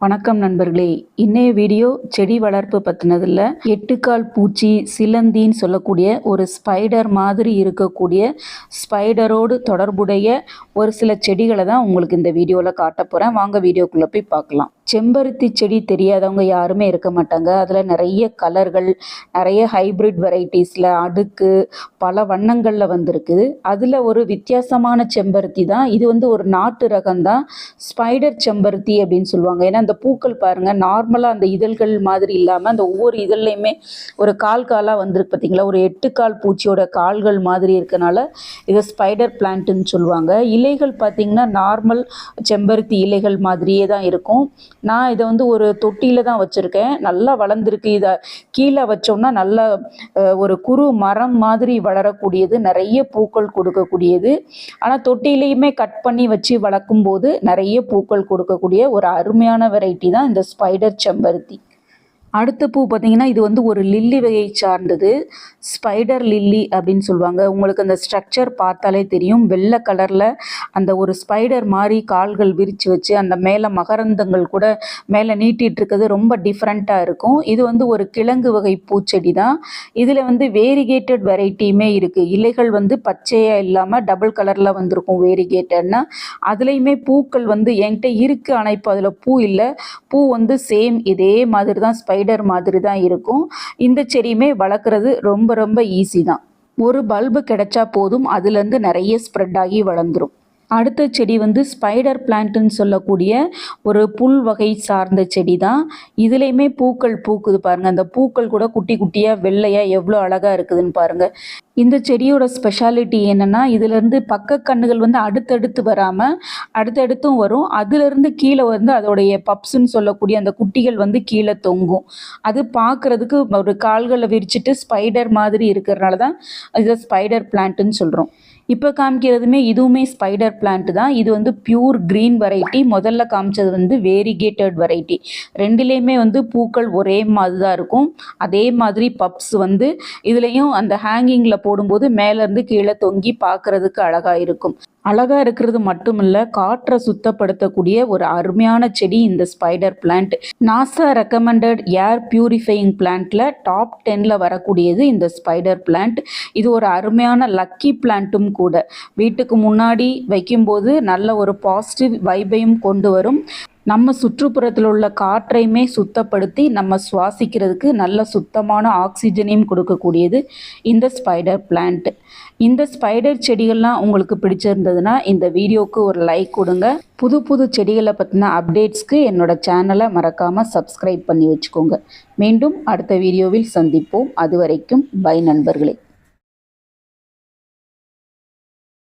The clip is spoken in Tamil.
வணக்கம் நண்பர்களே. இன்னைய வீடியோ செடி வளர்ப்பு பற்றினதில் எட்டுக்கால் பூச்சி சிலந்தின்னு சொல்லக்கூடிய ஒரு ஸ்பைடர் மாதிரி இருக்கக்கூடிய ஸ்பைடரோடு தொடர்புடைய ஒரு சில செடிகளை தான் உங்களுக்கு இந்த வீடியோவில் காட்ட போகிறேன் வாங்க வீடியோக்குள்ளே போய் பார்க்கலாம். செம்பருத்தி செடி தெரியாதவங்க யாருமே இருக்க மாட்டாங்க. அதில் நிறைய கலர்கள் நிறைய ஹைப்ரிட் வெரைட்டிஸில் அடுக்கு பல வண்ணங்களில் வந்திருக்குது அதில் ஒரு வித்தியாசமான செம்பருத்தி தான். இது வந்து ஒரு நாட்டு ரகம் தான். ஸ்பைடர் செம்பருத்தி அப்படின்னு சொல்லுவாங்க. ஏன்னா அந்த பூக்கள் பாருங்கள் நார்மலாக அந்த இதழ்கள் மாதிரி இல்லாமல் அந்த ஒவ்வொரு இதழ்லையுமே ஒரு கால் காலாக வந்திருக்கு பார்த்தீங்களா ஒரு எட்டு கால் பூச்சியோட கால்கள் மாதிரி இருக்கனால இதை ஸ்பைடர் பிளான்ட்டுன்னு சொல்லுவாங்க. இலைகள் பார்த்திங்கன்னா நார்மல் செம்பருத்தி இலைகள் மாதிரியே தான் இருக்கும். நான் இதை வந்து ஒரு தொட்டியில் தான் வச்சுருக்கேன். நல்லா வளர்ந்துருக்கு. இதை கீழே வச்சோம்னா நல்ல ஒரு குறு மரம் மாதிரி வளரக்கூடியது. நிறைய பூக்கள் கொடுக்கக்கூடியது. ஆனால் தொட்டிலையுமே கட் பண்ணி வச்சு வளர்க்கும் போது நிறைய பூக்கள் கொடுக்கக்கூடிய ஒரு அருமையான வெரைட்டி தான் இந்த ஸ்பைடர் செம்பருத்தி. அடுத்த பூ பார்த்தீங்கன்னா இது வந்து ஒரு லில்லி வகையை சார்ந்தது. ஸ்பைடர் லில்லி அப்படின்னு சொல்லுவாங்க. உங்களுக்கு அந்த ஸ்ட்ரக்சர் பார்த்தாலே தெரியும். வெள்ளை கலரில் அந்த ஒரு ஸ்பைடர் மாதிரி கால்கள் விரித்து வச்சு அந்த மேலே மகரந்தங்கள் கூட மேலே நீட்டிகிட்டு இருக்கிறது ரொம்ப டிஃப்ரெண்ட்டாக இருக்கும். இது வந்து ஒரு கிழங்கு வகை பூச்செடி தான். இதில் வந்து வேரிகேட்டட் வெரைட்டியுமே இருக்குது இலைகள் வந்து பச்சையாக இல்லாமல் டபுள் கலரில் வந்திருக்கும் வேரிகேட்டட்னா அதுலேயுமே பூக்கள் வந்து என்கிட்ட இருக்குது ஆனால் இப்போ அதில் பூ இல்லை. பூ வந்து சேம் இதே மாதிரி தான் ஸ்பைடர் மாதிரி தான் இருக்கும். இந்த செடியுமே வளர்க்குறது ரொம்ப ரொம்ப ஈஸி தான். ஒரு பல்பு கிடைச்சா போதும் அதுலேருந்து நிறைய ஸ்ப்ரெட் ஆகி வளர்ந்துரும். அடுத்த செடி வந்து ஸ்பைடர் பிளான்ட்டுன்னு சொல்லக்கூடிய ஒரு புல் வகை சார்ந்த செடி தான் இதுலேயுமே பூக்கள் பூக்குது பாருங்கள் அந்த பூக்கள் கூட குட்டி குட்டியாக வெள்ளையாக எவ்வளோ அழகாக இருக்குதுன்னு பாருங்கள் இந்த செடியோட ஸ்பெஷாலிட்டி என்னென்னா இதுலேருந்து பக்க கண்ணுகள் வந்து அடுத்தடுத்து வராமல் அடுத்தடுத்தும் வரும். அதுலேருந்து கீழே வந்து அதோடைய பப்ஸுன்னு சொல்லக்கூடிய அந்த குட்டிகள் வந்து கீழே தொங்கும். அது பார்க்குறதுக்கு ஒரு கால்களை விரிச்சிட்டு ஸ்பைடர் மாதிரி இருக்கிறனால தான் இதை ஸ்பைடர் பிளான்ட்டுன்னு சொல்கிறோம் இப்போ காமிக்கிறதுமே இதுவுமே ஸ்பைடர் பிளான்ட் தான். இது வந்து பியூர் க்ரீன் வெரைட்டி முதல்ல காமிச்சது வந்து வேரிகேட்டட் வெரைட்டி ரெண்டுலேயுமே வந்து பூக்கள் ஒரே மாதிரி தான் இருக்கும். அதே மாதிரி பப்ஸ் வந்து இதுலேயும் அந்த ஹேங்கிங்கில் போடும்போது மேலேருந்து கீழே தொங்கி பார்க்குறதுக்கு அழகாக இருக்கும். அழகாக இருக்கிறது மட்டும் இல்லை காற்றை சுத்தப்படுத்தக்கூடிய ஒரு அருமையான செடி இந்த spider plant NASA recommended air purifying பிளான்ட்டில் top டென்னில் வரக்கூடியது இந்த ஸ்பைடர் பிளான்ட் இது ஒரு அருமையான லக்கி பிளான்ட்டும் கூட. வீட்டுக்கு முன்னாடி வைக்கும்போது நல்ல ஒரு பாசிட்டிவ் வைபையும் கொண்டு வரும். நம்ம சுற்றுப்புறத்தில் உள்ள காற்றையுமே சுத்தப்படுத்தி நம்ம சுவாசிக்கிறதுக்கு நல்ல சுத்தமான ஆக்சிஜனையும் கொடுக்கக்கூடியது இந்த ஸ்பைடர் பிளான்ட். இந்த ஸ்பைடர் செடிகள்லாம் உங்களுக்கு பிடிச்சிருந்ததுன்னா இந்த வீடியோவுக்கு ஒரு லைக் கொடுங்க. புது புது செடிகளை பற்றின அப்டேட்ஸ்க்கு என்னோட சேனலை மறக்காமல் சப்ஸ்கிரைப் பண்ணி வச்சுக்கோங்க. மீண்டும் அடுத்த வீடியோவில் சந்திப்போம். அது வரைக்கும் பை நண்பர்களே.